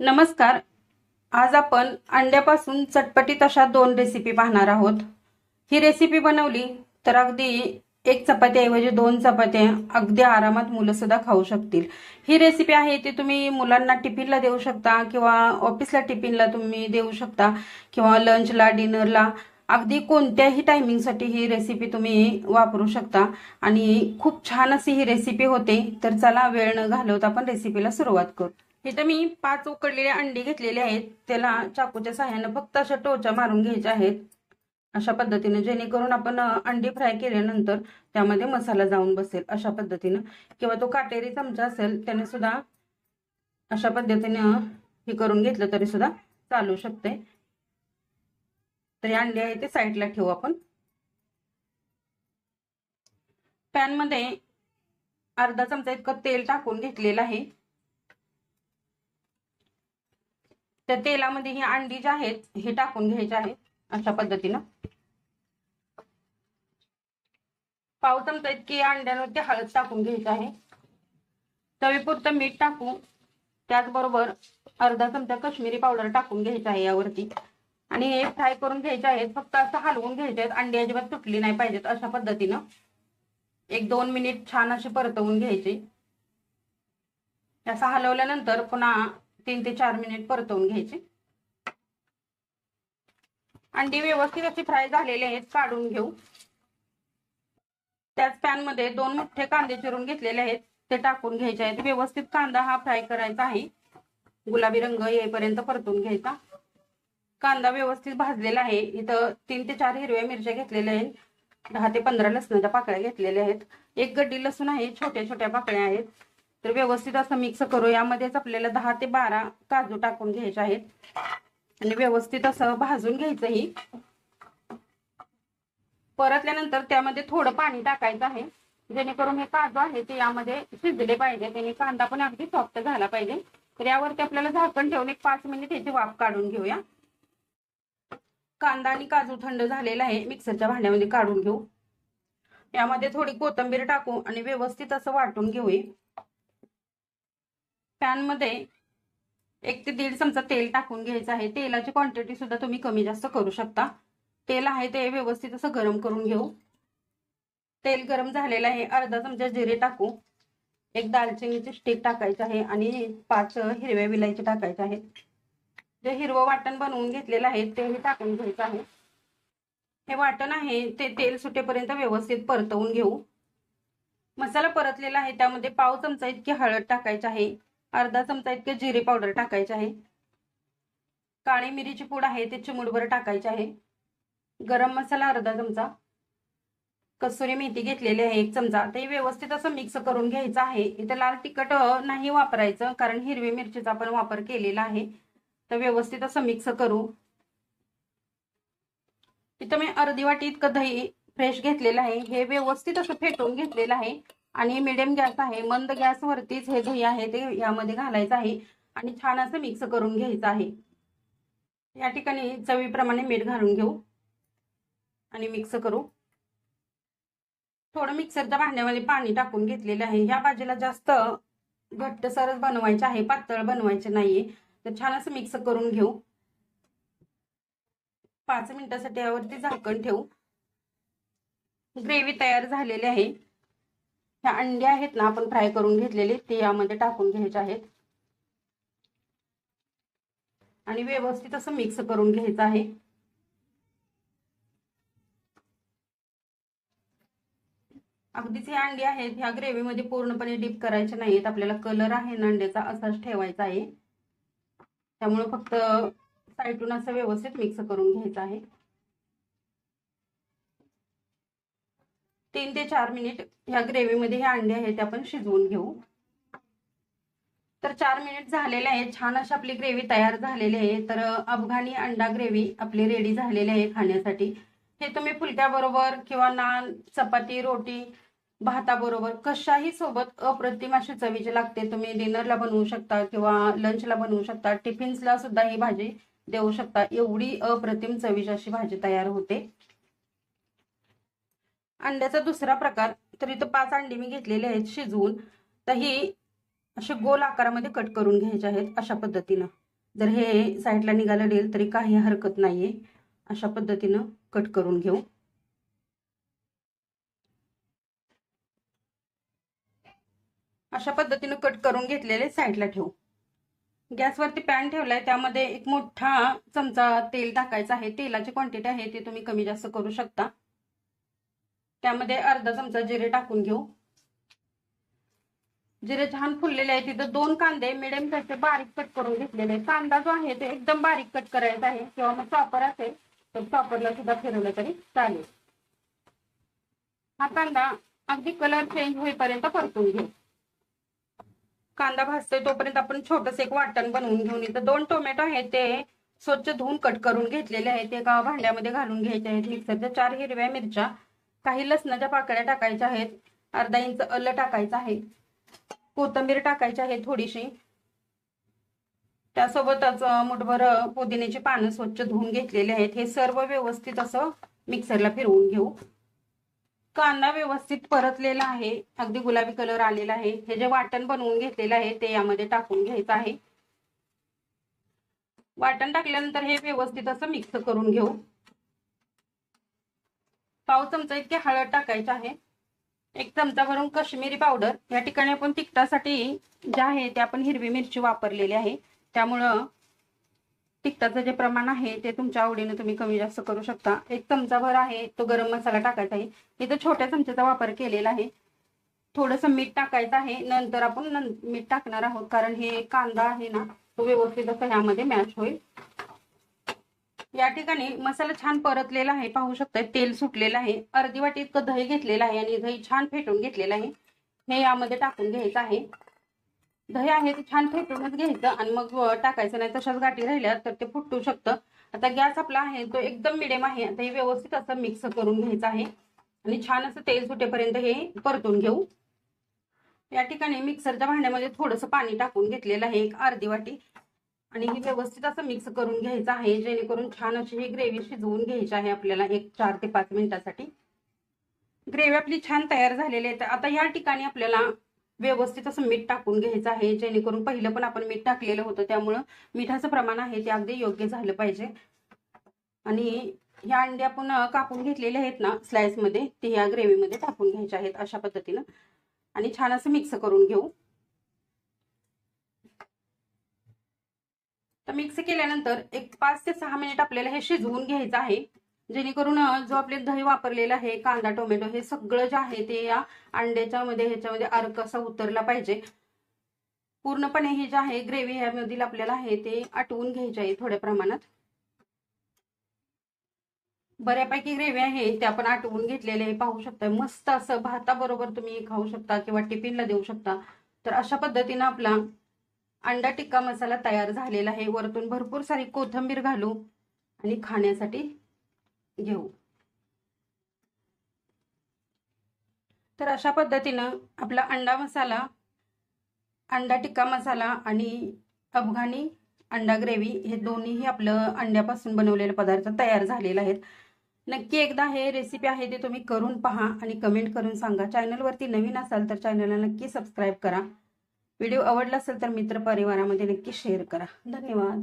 नमस्कार. आज आपण अंड्यापासून चटपटीत अशा दोन रेसिपी पाहणार आहोत. ही रेसिपी बनवली तर अगदी एक चपात्याऐवजी दोन चपात्या अगदी आरामात मुलं सुद्धा खाऊ शकतील. ही रेसिपी आहे ती तुम्ही मुलांना टिफिनला देऊ शकता किंवा ऑफिसला टिफिनला तुम्ही देऊ शकता किंवा लंचला डिनरला अगदी कोणत्याही टायमिंगसाठी ही रेसिपी तुम्ही वापरू शकता. आणि खूप छान अशी ही रेसिपी होते. तर चला वेळ न घालवता आपण रेसिपीला सुरुवात करू. इथं मी पाच उकडलेले अंडी घेतलेले आहेत. त्याला चाकूच्या सहाय्यानं फक्त अशा टोचा मारून घ्यायच्या आहेत. अशा पद्धतीने जेणेकरून आपण अंडी फ्राय केल्यानंतर त्यामध्ये मसाला जाऊन बसेल. अशा पद्धतीनं. किंवा तो काटेरी चमचा असेल त्याने सुद्धा अशा पद्धतीनं हे करून घेतलं तरी सुद्धा चालू शकते तर हे आहे ते साईडला ठेवू आपण. पॅनमध्ये अर्धा चमचा इतकं तेल टाकून घेतलेलं आहे. त्या तेलामध्ये ही अंडी जी आहेत हे टाकून घ्यायचे आहेत अशा पद्धतीनं. पाव चमचा इतकी अंड्यांवरती हळद टाकून घ्यायची आहे. तवीपुरतं मीठ टाकू त्याचबरोबर अर्धा चमचा कश्मीरी पावडर टाकून घ्यायची आहे यावरती. आणि हे फ्राय करून घ्यायचे आहेत फक्त असं हलवून घ्यायचे आहेत अंडी अजिबात तुटली नाही पाहिजेत अशा पद्धतीनं. एक दोन मिनिट छान असे परतवून घ्यायचे. असं हलवल्यानंतर पुन्हा तीन ते चार मिनिट परतवून घ्यायचे. अंडी व्यवस्थित अशी फ्राय झालेले आहेत काढून घेऊ. त्याच पॅनमध्ये दोन मोठे कांदे चिरून घेतलेले आहेत ते टाकून घ्यायचे आहेत. व्यवस्थित कांदा हा फ्राय करायचा आहे. गुलाबी रंग येईपर्यंत परतून घ्यायचा. कांदा व्यवस्थित भाजलेला आहे. इथं तीन ते चार हिरव्या मिरच्या घेतलेल्या आहेत. दहा ते पंधरा लसणाच्या पाकळ्या घेतलेल्या आहेत. एक गड्डी लसूण आहे छोट्या छोट्या पाकळ्या आहेत. तर व्यवस्थित असं मिक्स करू. यामध्येच आपल्याला दहा ते बारा काजू टाकून घ्यायचे आहेत. आणि व्यवस्थित असं भाजून घ्यायचं ही परतल्यानंतर त्यामध्ये थोडं पाणी टाकायचं आहे. जेणेकरून हे काजू आहे ते यामध्ये शिजले पाहिजे. त्याने कांदा पण अगदी सॉफ्ट झाला पाहिजे. तर यावरती आपल्याला झाकण ठेवून एक पाच मिनिट याची वाफ काढून घेऊया. कांदा आणि काजू थंड झालेला आहे. मिक्सरच्या भांड्यामध्ये काढून घेऊ. यामध्ये थोडी कोथिंबीर टाकू आणि व्यवस्थित असं वाटून घेऊया. पॅनमध्ये एक ते दीड चमचा तेल टाकून घ्यायचं आहे. तेलाची क्वांटिटी सुद्धा तुम्ही कमी जास्त करू शकता. तेल आहे ते व्यवस्थित असं गरम करून घेऊ. तेल गरम झालेलं आहे. अर्धा चमचा जिरे टाकू. एक दालचिनीची स्टिक टाकायची आहे आणि पाच हिरव्या विलायची टाकायचे आहेत जे हिरवं वाटण बनवून घेतलेलं आहे तेही टाकून घ्यायचं आहे. हे वाटण आहे ते तेल सुटेपर्यंत व्यवस्थित परतवून घेऊ. मसाला परतलेला आहे त्यामध्ये पाव चमचा इतकी हळद टाकायची आहे. अर्धा चमचा इतके जिरे पावडर टाकायचे आहे. काळी मिरीची पूड आहे ते चिमुडभर टाकायचे आहे. गरम मसाला अर्धा चमचा. कसुरी मेथी घेतलेली आहे एक चमचा. ते व्यवस्थित असं मिक्स करून घ्यायचं आहे. इथं लाल तिखट नाही वापरायचं कारण हिरवी मिरचीचा आपण वापर केलेला आहे. तर व्यवस्थित असं मिक्स करू. इथं मी अर्धी वाटी इतकं दही फ्रेश घेतलेलं आहे. हे व्यवस्थित असं फेटून घेतलेलं आहे. आणि मिडियम गॅस आहे. मंद गॅसवरतीच हे दही आहे ते यामध्ये घालायचं आहे. आणि छान असं मिक्स करून घ्यायचं आहे. या ठिकाणी चवीप्रमाणे मीठ घालून घेऊ. आणि मिक्स करू. थोडं मिक्सरच्या भांड्यामध्ये पाणी टाकून घेतलेलं आहे. ह्या भाजीला जास्त घट्टसरच बनवायचे आहे. पातळ बनवायचे नाहीये. तर छान असं मिक्स करून घेऊ. पाच मिनिटासाठी यावरती झाकण ठेवू. ग्रेव्ही तयार झालेली आहे. ह्या अंडी आहेत ना आपण फ्राय करून घेतलेले ते यामध्ये टाकून घ्यायचे आहेत. आणि व्यवस्थित असं मिक्स करून घ्यायचं आहे. अगदीच हे अंडी आहेत ह्या ग्रेव्हीमध्ये पूर्णपणे डीप करायचे नाहीत. आपल्याला कलर आहे ना अंड्याचा असाच ठेवायचा आहे. त्यामुळे फक्त साईडून असं व्यवस्थित मिक्स करून घ्यायचं आहे. तीन ते चार मिनिट ह्या ग्रेव्हीमध्ये हे अंडे आहेत ते आपण शिजवून घेऊ. तर चार मिनिट झालेले आहे छान अशी आपली ग्रेव्ही तयार झालेली आहे. तर अफगाणी अंडा ग्रेव्ही आपली रेडी झालेली आहे खाण्यासाठी. हे तुम्ही फुलक्याबरोबर किंवा नान चपाती रोटी भाताबरोबर कशाही सोबत अप्रतिम अशी चवीची लागते. तुम्ही डिनरला बनवू शकता किंवा लंचला बनवू शकता. टिफिन्सला सुद्धा ही भाजी देऊ शकता. एवढी अप्रतिम चवीची अशी भाजी तयार होते. अंड्याचा दुसरा प्रकार तर इथं पाच अंडी मी घेतलेले आहेत शिजवून. तर ही असे गोल आकारामध्ये कट करून घ्यायचे आहेत अशा पद्धतीनं. जर हे साईडला निघालं डेल तरी काही हरकत नाहीये. अशा पद्धतीनं कट करून घेऊ. अशा पद्धतीनं कट करून घेतलेले साईडला ठेवू. गॅसवरती पॅन ठेवलाय त्यामध्ये एक मोठा चमचा तेल टाकायचं आहे. तेलाची क्वांटिटी आहे ती तुम्ही कमी जास्त करू शकता. त्यामध्ये अर्धा चमचा जिरे टाकून घेऊ. जिरे छान फुललेले आहे दोन कांदे मिडियम साईजचे बारीक कट करून घेतलेले कांदा जो आहे ते एकदम बारीक कट करायचा आहे. किंवा मग चॉपर सुद्धा फिरवलं तरी चालेल. हा कांदा अगदी कलर चेंज होईपर्यंत परतून घेऊ. कांदा भाजतोय तोपर्यंत छोटस एक वाटण बनवून घेऊन इथं दोन टोमॅटो आहेत ते स्वच्छ धुवून कट करून घेतलेले आहेत. एका चार हिरव्या मिरच्या काही लसणाच्या पाकळ्या टाकायच्या आहेत. अर्धा इंच अल्ल टाकायचं आहे. कोथंबीर टाकायची आहे थोडीशी. त्यासोबतच मुठभर पुदिन्याची पानं स्वच्छ धुवून घेतलेली आहेत. हे सर्व व्यवस्थित असं मिक्सरला फिरवून घेऊ. कांदा व्यवस्थित परतलेला आहे. अगदी गुलाबी कलर आलेला आहे. हे जे वाटण बनवून घेतलेलं आहे ते यामध्ये टाकून घ्यायचं आहे. वाटण टाकल्यानंतर हे व्यवस्थित असं मिक्स करून घेऊ. पाव चमचा इतके हळद टाकायचे आहे. एक चमचा भरून कश्मीरी पावडर या ठिकाणी आपण तिखटासाठी जे आहे ते आपण हिरवी मिरची वापरलेली आहे. त्यामुळं तिखटाचं जे प्रमाण आहे ते तुमच्या आवडीने तुम्ही कमी जास्त करू शकता. एक चमचा भर आहे तो गरम मसाला टाकायचा आहे. इथं छोट्या चमच्याचा वापर केलेला आहे. थोडंसं मीठ टाकायचं आहे. नंतर आपण मीठ टाकणार आहोत कारण हे कांदा आहे ना तो व्यवस्थित असं ह्यामध्ये मॅच होईल. या ठिकाणी मसाला छान परतलेला आहे. पाहू शकता तेल सुटलेलं आहे. अर्धी वाटी इतकं दही घेतलेलं आहे आणि दही छान फेटून घेतलेलं आहे. हे यामध्ये टाकून घ्यायचं आहे. दही आहे ते छान फेटूनच घ्यायचं आणि मग टाकायचं नाही तशाच गाठी राहिल्या तर ते फुटू शकतं. आता गॅस आपला आहे तो एकदम मिडियम आहे. आता हे व्यवस्थित असं मिक्स करून घ्यायचं आहे. आणि छान असं तेल सुटेपर्यंत हे परतून घेऊ. या ठिकाणी मिक्सरच्या भांड्यामध्ये थोडंसं पाणी टाकून घेतलेलं आहे. एक अर्धी वाटी. आणि हे व्यवस्थित असं मिक्स करून घ्यायचं आहे जेणेकरून छान अशी ही ग्रेव्ही शिजवून घ्यायची आहे आपल्याला एक चार ते पाच मिनिटासाठी. ग्रेव्ही आपली छान तयार झालेली आहे. आता या ठिकाणी आपल्याला व्यवस्थित असं मीठ टाकून घ्यायचं आहे जेणेकरून पहिलं पण आपण मीठ टाकलेलं होतं त्यामुळं मिठाचं प्रमाण आहे ते अगदी योग्य झालं पाहिजे. आणि ह्या अंडे आपण कापून घेतलेले आहेत ना स्लाइसमध्ये ते ह्या ग्रेव्हीमध्ये टाकून घ्यायचे आहेत अशा पद्धतीनं. आणि छान असं मिक्स करून घेऊ. मिक्स केल्यानंतर एक पाच ते सहा मिनिट आपल्याला हे शिजवून घ्यायचं आहे. जेणेकरून जो आपले दही वापरलेला आहे कांदा टोमॅटो हे सगळं जे आहे ते या अंड्याच्या मध्ये ह्याच्यामध्ये अर्क असा उतरला पाहिजे. पूर्णपणे हे जे आहे ग्रेव्ही ह्यामधील आपल्याला आहे ते आटवून घ्यायचे आहे थोड्या प्रमाणात. बऱ्यापैकी ग्रेव्ही आहे ते आपण आटवून घेतलेले हे पाहू शकता मस्त असं भाताबरोबर तुम्ही खाऊ शकता किंवा टिफिनला देऊ शकता. तर अशा पद्धतीनं आपला अंडा टिक्का मसाला तयार झालेला आहे. वरतून भरपूर सारी कोथंबीर घालू आणि खाण्यासाठी घेऊ. तर अशा पद्धतीनं आपला अंडा मसाला अंडा टिक्का मसाला आणि अफगाणी अंडा ग्रेव्ही हे दोन्हीही आपलं अंड्यापासून बनवलेले पदार्थ तयार झालेले आहेत. नक्की एकदा हे रेसिपी आहे ते तुम्ही करून पहा आणि कमेंट करून सांगा. चॅनलवरती नवीन असाल तर चॅनलला नक्की सबस्क्राईब करा. व्हिडिओ आवडला असेल तर मित्र परिवारामध्ये नक्की शेअर करा. धन्यवाद.